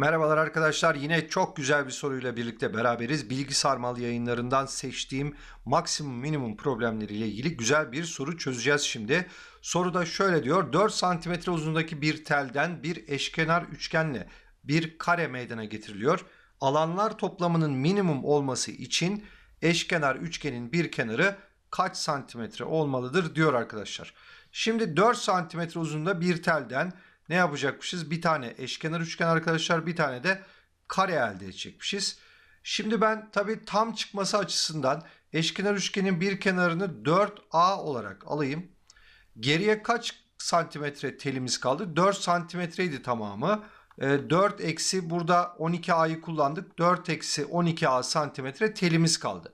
Merhabalar arkadaşlar. Yine çok güzel bir soruyla birlikte beraberiz. Bilgi Sarmal yayınlarından seçtiğim maksimum minimum problemleriyle ilgili güzel bir soru çözeceğiz şimdi. Soruda şöyle diyor. 4 santimetre uzunluğundaki bir telden bir eşkenar üçgenle bir kare meydana getiriliyor. Alanlar toplamının minimum olması için eşkenar üçgenin bir kenarı kaç santimetre olmalıdır diyor arkadaşlar. Şimdi 4 santimetre uzunluğunda bir telden ne yapacakmışız? Bir tane eşkenar üçgen arkadaşlar bir tane de kare elde edecekmişiz. Şimdi ben tabi tam çıkması açısından eşkenar üçgenin bir kenarını 4A olarak alayım. Geriye kaç santimetre telimiz kaldı? 4 santimetreydi tamamı. E, 4 eksi burada 12A'yı kullandık. 4 eksi 12A santimetre telimiz kaldı.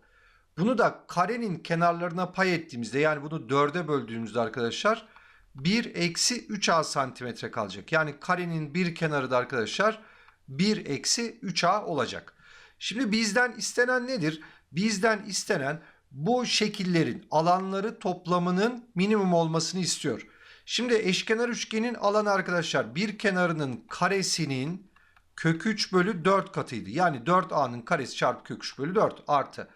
Bunu da karenin kenarlarına pay ettiğimizde yani bunu 4'e böldüğümüzde arkadaşlar 1 eksi 3A santimetre kalacak. Yani karenin bir kenarı da arkadaşlar 1 eksi 3A olacak. Şimdi bizden istenen nedir? Bizden istenen bu şekillerin alanları toplamının minimum olmasını istiyor. Şimdi eşkenar üçgenin alanı arkadaşlar bir kenarının karesinin kök 3 bölü 4 katıydı. Yani 4A'nın karesi çarpı kök 3 bölü 4 artı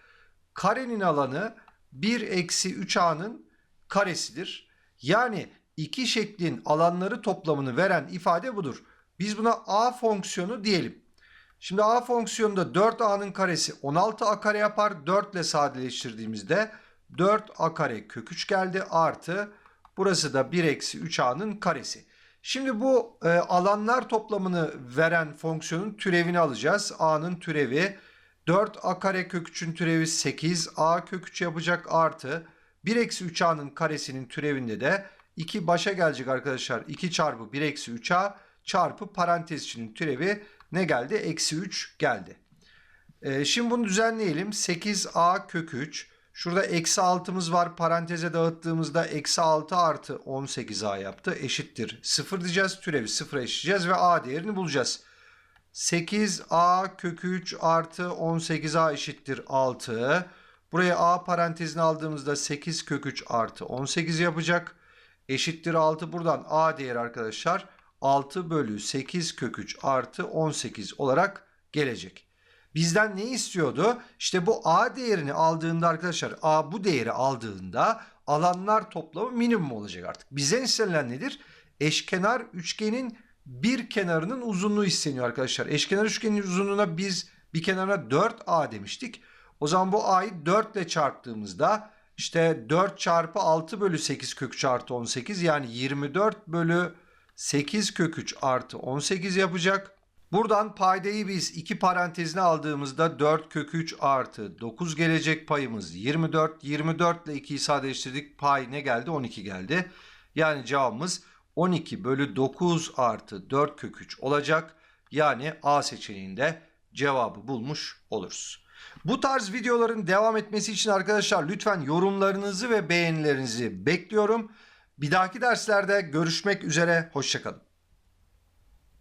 karenin alanı 1 eksi 3A'nın karesidir. Yani iki şeklin alanları toplamını veren ifade budur. Biz buna a fonksiyonu diyelim. Şimdi a fonksiyonunda 4a'nın karesi 16a kare yapar. 4 ile sadeleştirdiğimizde 4a kare kök 3 geldi artı burası da 1 eksi 3a'nın karesi. Şimdi bu e, alanlar toplamını veren fonksiyonun türevini alacağız. a'nın türevi 4a kare kök 3'ün türevi 8 a kök 3 yapacak artı 1 eksi 3a'nın karesinin türevinde de 2 başa gelecek arkadaşlar. 2 çarpı 1 eksi 3a çarpı parantez içinin türevi ne geldi? Eksi 3 geldi. Ee, şimdi bunu düzenleyelim. 8a kök 3. Şurada eksi 6'mız var. Paranteze dağıttığımızda eksi 6 artı 18a yaptı. Eşittir. 0 diyeceğiz. Türevi 0 eşitleyeceğiz ve a değerini bulacağız. 8a kök 3 artı 18a eşittir 6. Buraya a parantezini aldığımızda 8 kök 3 artı 18 yapacak eşittir 6 buradan a değeri arkadaşlar 6 bölü 8 kök 3 artı 18 olarak gelecek. Bizden ne istiyordu? İşte bu a değerini aldığında arkadaşlar a bu değeri aldığında alanlar toplamı minimum olacak artık. Bizden istenilen nedir? Eşkenar üçgenin bir kenarının uzunluğu isteniyor arkadaşlar. Eşkenar üçgenin uzunluğuna biz bir kenarına 4a demiştik. O zaman bu a'yı 4 ile çarptığımızda işte 4 çarpı 6 bölü 8 kök 3 artı 18 yani 24 bölü 8 kök 3 artı 18 yapacak. Buradan paydayı biz iki parantezine aldığımızda 4 kök 3 artı 9 gelecek payımız 24. 24 ile 2'yi sadeleştirdik pay ne geldi 12 geldi. Yani cevabımız 12 bölü 9 artı 4 kök 3 olacak. Yani A seçeneğinde cevabı bulmuş oluruz. Bu tarz videoların devam etmesi için arkadaşlar lütfen yorumlarınızı ve beğenilerinizi bekliyorum. Bir dahaki derslerde görüşmek üzere. Hoşçakalın.